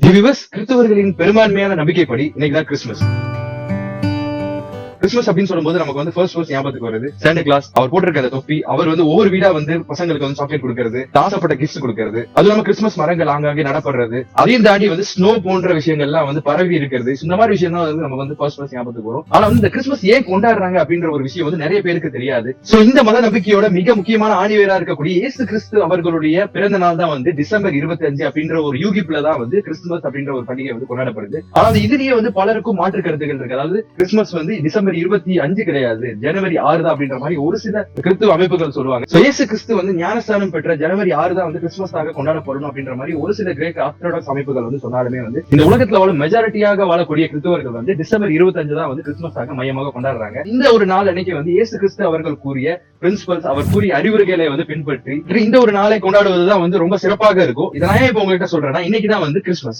தி கிறிஸ்தவர்களின் பெரும்பான்மையான நம்பிக்கைப்படி இன்னைக்கு தான் கிறிஸ்துமஸ். கிறிஸ்துமஸ் அப்படின்னு சொல்லும்போது நமக்கு வந்து ஃபர்ஸ்ட் ஃபர்ஸ்ட் ஞாபகத்துக்கு வருது. சாண்டா கிளாஸ் அவர் போட்டிருக்க அந்த தொப்பி அவர் வந்து ஒவ்வொரு வீடா வந்து பசங்களுக்கு வந்து சாக்லேட் கொடுக்கறது ஆசைப்பட்ட கிஃப்ட் கொடுக்கறது. அது இல்லாம கிறிஸ்துமஸ் மரங்கள் ஆங்காங்கே நடப்படுறது. அதையும் தாண்டி வந்து ஸ்னோ போன்ற விஷயங்கள்லாம் வந்து பரவி இருக்கிறது. இந்த மாதிரி விஷயம் தான் வந்து நமக்கு வந்து ஃபர்ஸ்ட் ஃபர்ஸ்ட் ஞாபகத்துக்கு வரும். ஆனா வந்து இந்த கிறிஸ்துமஸ் ஏன் கொண்டாடுறாங்க அப்படின்ற ஒரு விஷயம் வந்து நிறைய பேருக்கு தெரியாது. சோ இந்த மத நம்பிக்கையோட மிக முக்கியமான ஆணிவேரா இருக்கக்கூடிய இயேசு கிறிஸ்து அவர்களுடைய பிறந்த நாள் தான் வந்து டிசம்பர் இருபத்தி அஞ்சு அப்படின்ற ஒரு யூகிப்ல தான் வந்து கிறிஸ்துமஸ் அப்படின்ற ஒரு பண்டிகை வந்து கொண்டாடப்படுது. ஆனா இதுலயே வந்து பலருக்கும் மாற்று கருத்துகள் இருக்கு. அதாவது கிறிஸ்துமஸ் வந்து டிசம்பர் இருபத்தி அஞ்சு கிடையாது. ஜனவரி ஆறு தான் அப்படின்ற மாதிரி ஒரு சில கிறிஸ்துவ அமைப்புகள் சொல்லுவாங்க. So, இயேசு கிறிஸ்து வந்து ஞானஸ்தானம் பெற்ற ஜனவரி ஆறு தான் வந்து கிறிஸ்துமஸாக கொண்டாடப்படணும் அப்படின்ற மாதிரி ஒரு சில கிரேக் ஆர்த்தடாக்ஸ் அமைப்புகள் வந்து சொன்னாலுமே வந்து இந்த உலகத்துல வாழும் மெஜாரிட்டியாக வாழக்கூடிய கிறிஸ்தவர்கள் வந்து டிசம்பர் இருபத்தஞ்சு தான் வந்து கிறிஸ்துமஸாக மையமாக கொண்டாடுறாங்க. இந்த ஒரு நாள் அன்னைக்கு வந்து இயேசு கிறிஸ்து அவர்கள் கூறிய பிரின்சிபல்ஸ் அவர் கூறிய அறிவுரைகளை வந்து பின்பற்றி இந்த ஒரு நாளை கொண்டாடுவதுதான் வந்து ரொம்ப சிறப்பாக இருக்கும். இதை நான் இப்ப உங்ககிட்ட சொல்றேன்னா இன்னைக்கு தான் வந்து கிறிஸ்துமஸ்